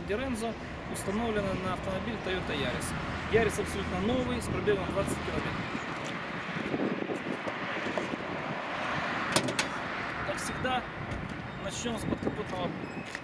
Landi Renzo установлена на автомобиль Toyota Yaris. Yaris абсолютно новый, с пробегом 20 километров. Как всегда, начнем с подкапотного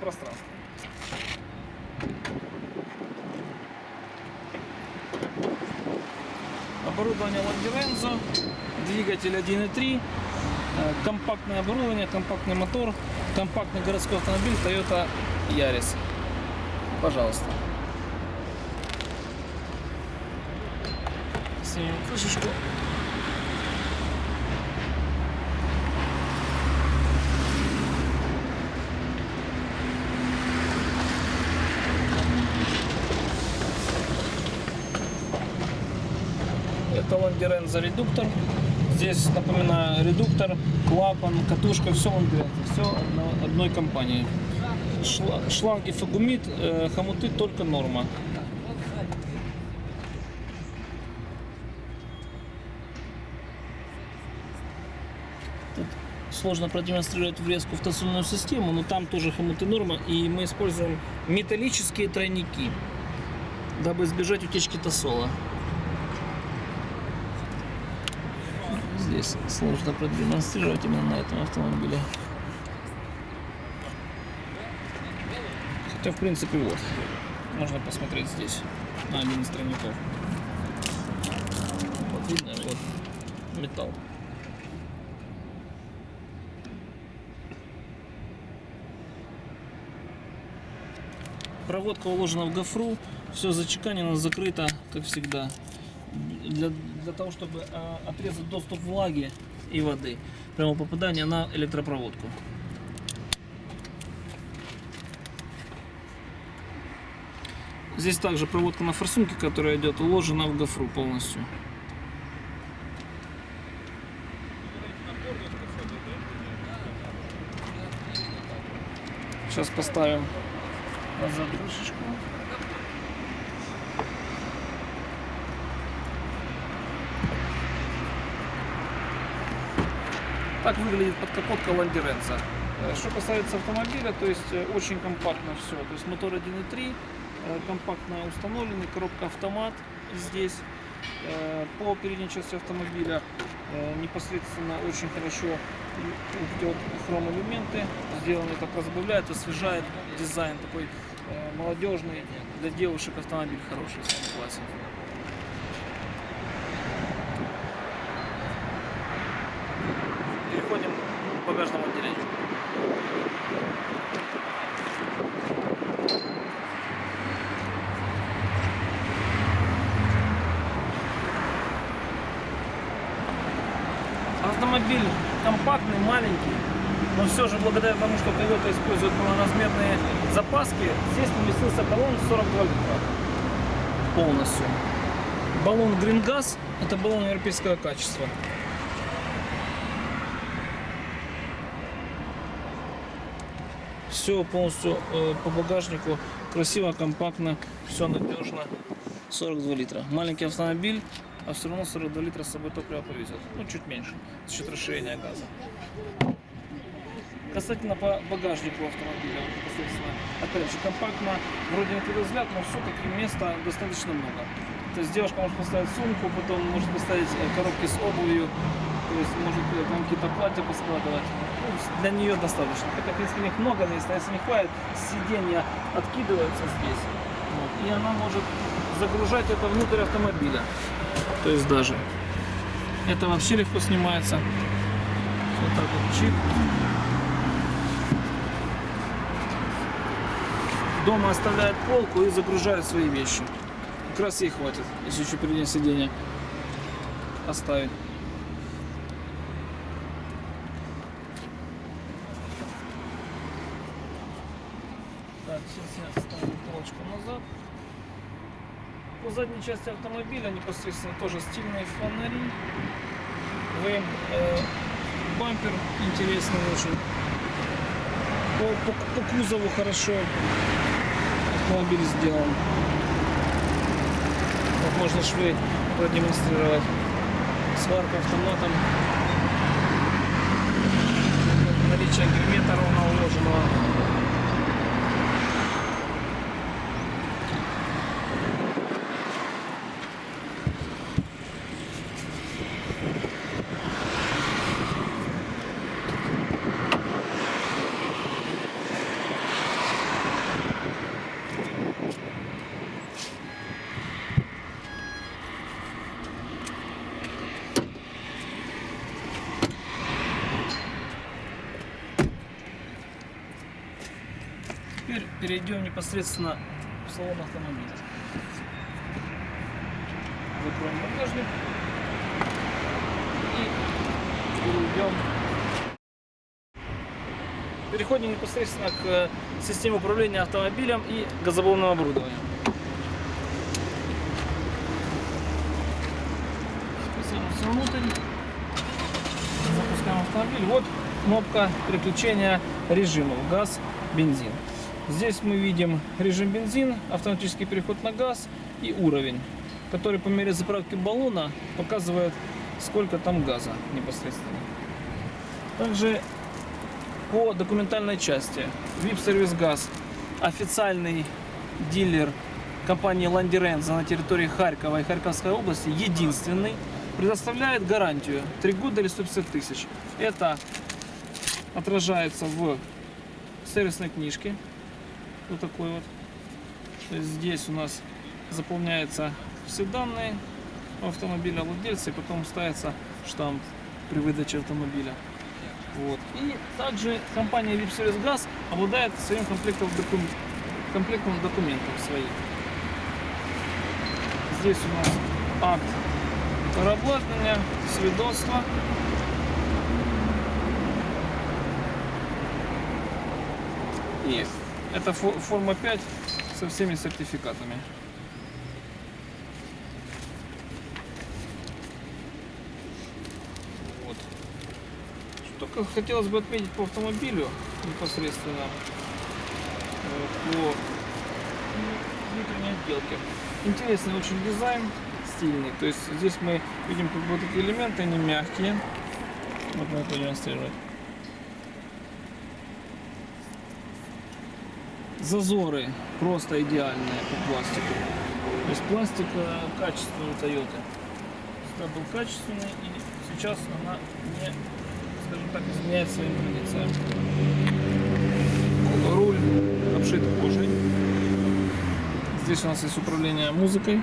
пространства. Оборудование Landi Renzo, двигатель 1.3, э, компактное оборудование, компактный мотор, компактный городской автомобиль Toyota Yaris. Пожалуйста. Снимем крышечку. Это Ландеренза редуктор. Здесь, напоминаю, редуктор, клапан, катушка, все Ландеренза. Все одно- одной компании. Шла- Шланги Фагумит, э, хомуты только норма. Тут сложно продемонстрировать врезку в тосольную систему, но там тоже хомуты норма. И мы используем металлические тройники, дабы избежать утечки тосола. Здесь сложно продемонстрировать именно на этом автомобиле. Хотя, в принципе, вот. Можно посмотреть здесь на один из тройников. Вот видно, вот металл. Проводка уложена в гофру, все зачеканено, закрыто, как всегда. Для, для того, чтобы а, отрезать доступ влаги и воды. Прямо попадание на электропроводку. Здесь также проводка на форсунке, которая идет, уложена в гофру полностью. Сейчас поставим назад крышечку. Так выглядит подкапотка Ланди Ренца. Э, Что касается автомобиля, то есть э, очень компактно все. То есть мотор 1.3, э, компактно установленный, коробка автомат здесь. Э, По передней части автомобиля э, непосредственно очень хорошо идет хром элементы. Сделано это разбавляет, освежает дизайн такой э, молодежный. Для девушек автомобиль хороший в. Переходим к багажному отделению. Автомобиль компактный, маленький, но все же благодаря тому, что Toyota использует полноразмерные запаски, здесь поместился баллон 42 литра полностью. Баллон Green Gas – это баллон европейского качества. Все полностью э, по багажнику красиво, компактно, все надежно. 42 литра. Маленький автомобиль, а все равно 42 литра с собой топлива повезет. Ну, чуть меньше, за счет расширения газа. Касательно по багажнику автомобиля, непосредственно, опять же, компактно, вроде на первый взгляд, но все-таки места достаточно много. То есть девушка может поставить сумку, потом может поставить э, коробки с обувью, то есть может э, там какие-то платья поскладывать. Ну, для нее достаточно. Хотя, в принципе, у них много места, если не хватит, сиденья откидываются здесь. Вот, и она может загружать это внутрь автомобиля. То есть даже. Это вообще легко снимается. Вот так вот чик. Дома оставляет полку и загружает свои вещи. Как раз ей хватит, если еще переднее сиденье оставить. Так, сейчас я ставлю полочку назад. По задней части автомобиля непосредственно тоже стильные фонари. ВМ, э, бампер интересный очень. По, по- по кузову хорошо автомобиль сделан. Вот можно швы продемонстрировать. Сварка автоматом. Наличие гермета ровно уложенного. Перейдем непосредственно в салон автомобиля. Закроем багажник и перейдем. Переходим непосредственно к э, системе управления автомобилем и газоблонным оборудованием. Присаживаемся внутрь. Запускаем автомобиль. Вот кнопка переключения режимов газ, бензин. Здесь мы видим режим бензин, автоматический переход на газ и уровень, который по мере заправки баллона показывает, сколько там газа непосредственно. Также по документальной части VIP Сервис Газ официальный дилер компании Ландиренза на территории Харькова и Харьковской области единственный предоставляет гарантию 3 года или 150 тысяч. Это отражается в сервисной книжке. Вот такой вот. То есть здесь у нас заполняются все данные автомобиля владельца и потом ставится штамп при выдаче автомобиля. Вот. И также компания VIP Service Gas обладает своим комплектом, докум- комплектом документов своих. Здесь у нас акт переобладнання, свідоцтво. И это фо- форма 5 со всеми сертификатами. Вот. Что хотелось бы отметить по автомобилю непосредственно по внутренней отделке. Интересный очень дизайн, стильный. То есть здесь мы видим как бы эти элементы, они мягкие. Вот мы продемонстрировать. Зазоры просто идеальные по пластику. То есть пластик у Toyota. Всегда был качественный и сейчас она не, скажем так, изменяет своим традициям. Руль обшит кожей. Здесь у нас есть управление музыкой.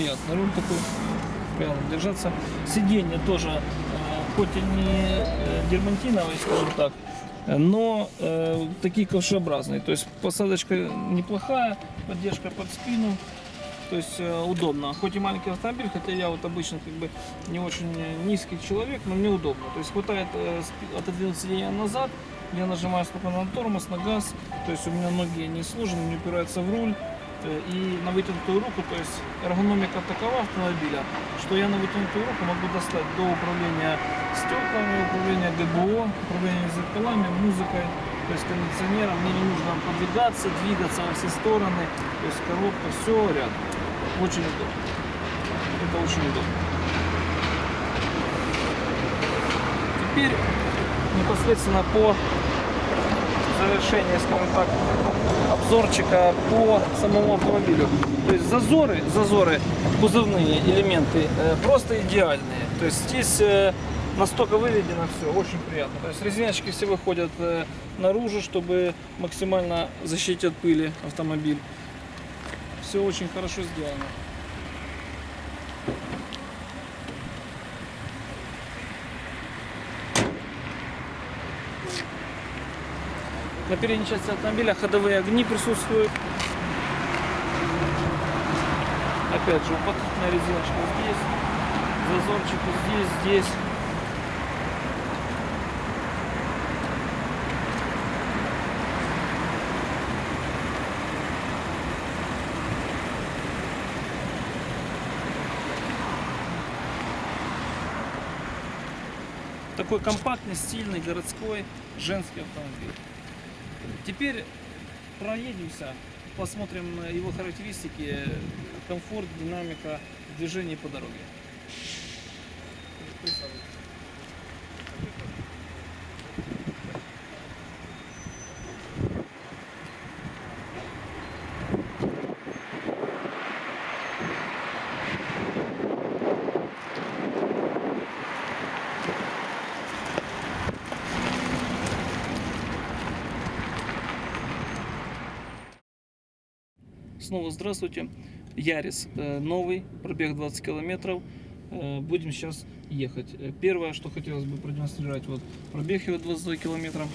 Приятно. Руль такой приятно держаться. Сиденье тоже, э, хоть и не э, дермантиновые, скажем так, но э, такие ковшеобразные. То есть посадочка неплохая, поддержка под спину. То есть э, удобно. Хоть и маленький автомобиль, хотя я вот обычно как бы не очень низкий человек, но мне удобно. То есть хватает э, отодвинуть сиденье назад, я нажимаю спокойно на тормоз, на газ. То есть у меня ноги не сложены, не упираются в руль. И на вытянутую руку, то есть эргономика такова автомобиля, что я на вытянутую руку могу достать до управления стеклами, управления ГБО, управления зеркалами, музыкой, то есть кондиционером. Мне не нужно подвигаться, двигаться во все стороны, то есть коробка, все рядом. Очень удобно. Это очень удобно. Теперь непосредственно по завершению, скажем так, обзорчика по самому автомобилю. То есть зазоры, зазоры, кузовные элементы э, просто идеальные. То есть здесь э, настолько выведено все, очень приятно. То есть резиночки все выходят э, наружу, чтобы максимально защитить от пыли автомобиль. Все очень хорошо сделано. На передней части автомобиля ходовые огни присутствуют. Опять же, упаковная резиночка здесь, зазорчики здесь, здесь. Такой компактный, стильный, городской, женский автомобиль. Теперь проедемся, посмотрим его характеристики, комфорт, динамика движения по дороге. Снова здравствуйте. Ярис э, новый, пробег 20 километров. Э, Будем сейчас ехать. Э, Первое, что хотелось бы продемонстрировать, вот пробег его 22 километра.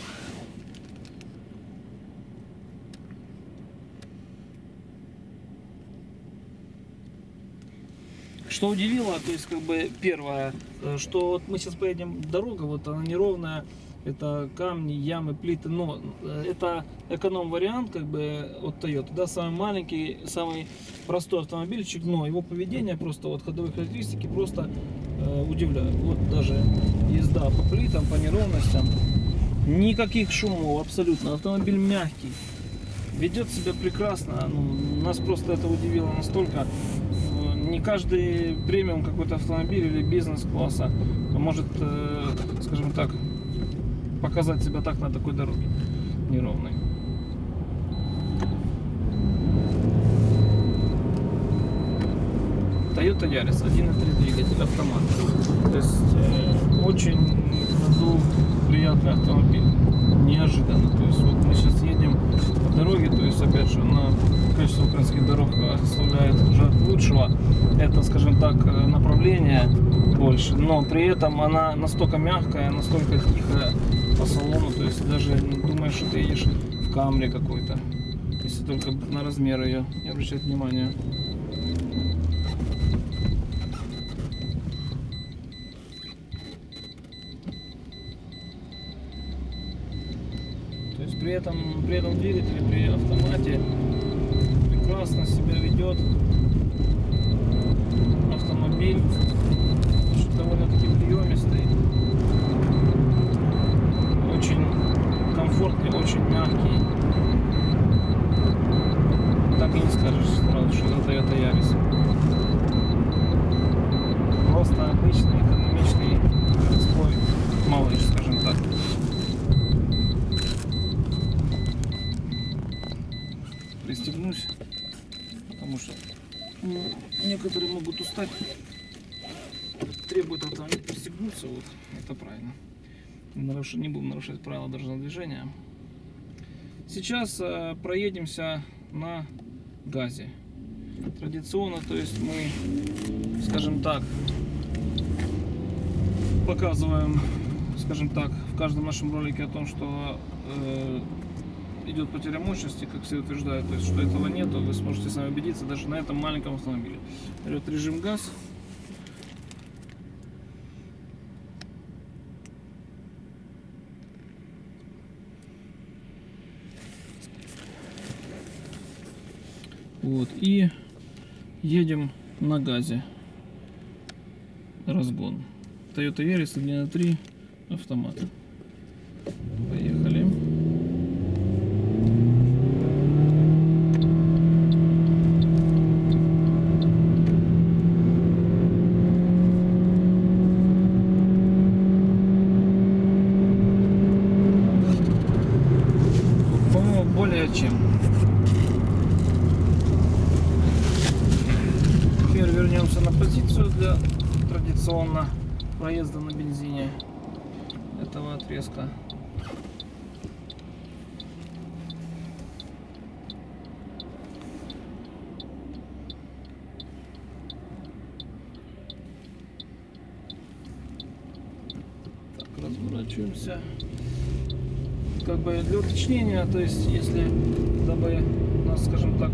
Что удивило, то есть как бы первое, что вот мы сейчас поедем дорога, вот она неровная, это камни, ямы, плиты, но э, это эконом вариант как бы от Toyota, да, самый маленький, самый простой автомобильчик, но его поведение просто вот ходовые характеристики просто э, удивляют. Вот даже езда по плитам, по неровностям, никаких шумов абсолютно, автомобиль мягкий, ведет себя прекрасно, ну, нас просто это удивило настолько. Не каждый премиум какой-то автомобиль или бизнес-класса может, э, скажем так, показать себя так на такой дороге неровной. Toyota Yaris 1.3 двигатель автомат. То есть э, очень в ходу приятный автомобиль. Неожиданно. То есть вот мы сейчас едем по дороге, то есть опять же на качество украинских дорог оставляет жар лучшего. Это, скажем так, э, направление больше, но при этом она настолько мягкая, настолько тихая по салону, то есть даже думаешь, что ты едешь в камре какой-то, если только на размер ее не обращать внимания. То есть при этом, при этом двигателе, при автомате прекрасно себя ведет автомобиль, довольно-таки приемистый, очень комфортный, очень мягкий. Так и не скажешь сразу, что это Toyota Yaris. Просто обычный экономичный городской малыш, скажем так. Пристегнусь, потому что ну, некоторые могут устать, требуют автомобиль пристегнуться, вот это правильно. Наруш- не будем нарушать правила дорожного движения. Сейчас э, проедемся на газе. Традиционно, то есть мы, скажем так, показываем, скажем так, в каждом нашем ролике о том, что э, идет потеря мощности, как все утверждают, то есть что этого нету, вы сможете сами убедиться даже на этом маленьком автомобиле. Берет режим газ. Вот, и едем на газе. Разгон. Toyota Yaris 1.3 автомат. Поехали. По-моему, более чем. Теперь вернемся на позицию для традиционно проезда на бензине этого отрезка. Так, разворачиваемся. Как бы для уточнения, то есть если дабы нас, скажем так,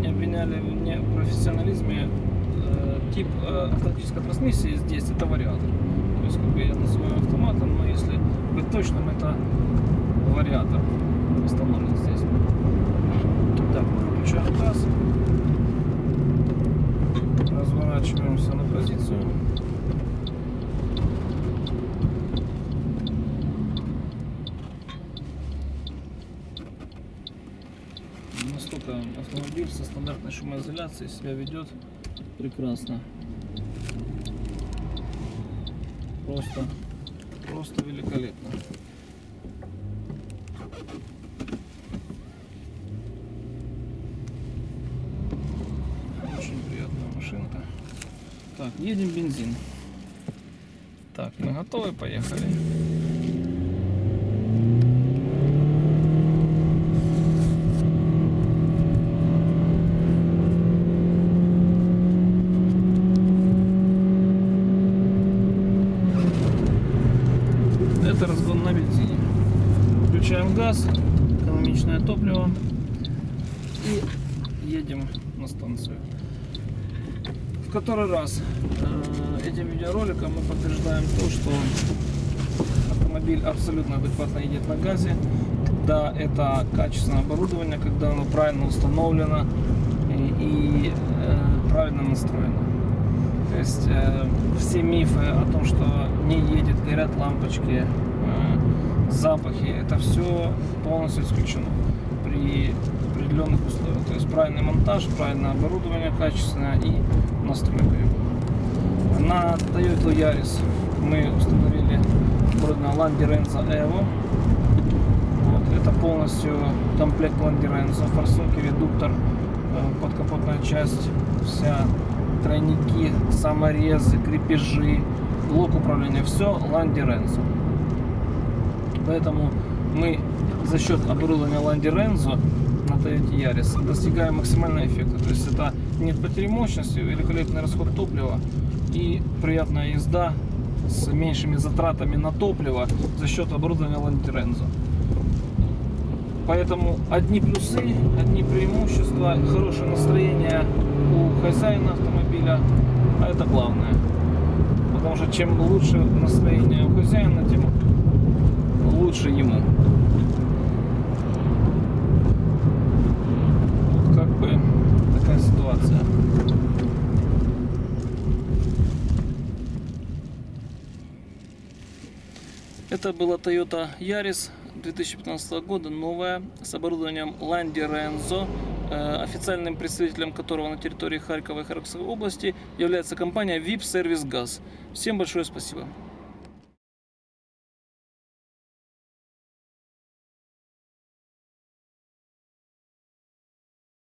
не обвиняли в непрофессионализме, тип э, автоматической трансмиссии здесь это вариатор. То есть как бы я называю автоматом, но если быть точным, это вариатор установлен здесь. Так, включаем газ. Разворачиваемся на позицию. Настолько автомобиль со стандартной шумоизоляцией себя ведет прекрасно. Просто, просто великолепно. Очень приятная машинка. Так, едем бензин. Так, мы готовы, поехали. Включаем газ, экономичное топливо и едем на станцию. В который раз э, этим видеороликом мы подтверждаем то, что автомобиль абсолютно адекватно едет на газе, когда это качественное оборудование, когда оно правильно установлено и, э, правильно настроено. То есть э, все мифы о том, что не едет, горят лампочки, запахи, это все полностью исключено при определенных условиях. То есть правильный монтаж, правильное оборудование качественное и настройка его. На Toyota Yaris мы установили оборудование Landi Renzo Evo. Вот, это полностью комплект Landi Renzo, форсунки, редуктор, э, подкапотная часть, вся тройники, саморезы, крепежи, блок управления, все Landi Renzo. Поэтому мы за счет оборудования Landi Renzo на Toyota Yaris достигаем максимального эффекта. То есть это нет потери мощности, великолепный расход топлива и приятная езда с меньшими затратами на топливо за счет оборудования Landi Renzo. Поэтому одни плюсы, одни преимущества, хорошее настроение у хозяина автомобиля, а это главное. Потому что чем лучше настроение у хозяина, тем лучше ему. Вот как бы такая ситуация. Это была Toyota Yaris 2015 года, новая, с оборудованием Landi Renzo, э, официальным представителем которого на территории Харькова и Харьковской области является компания VIP Service Gas. Всем большое спасибо.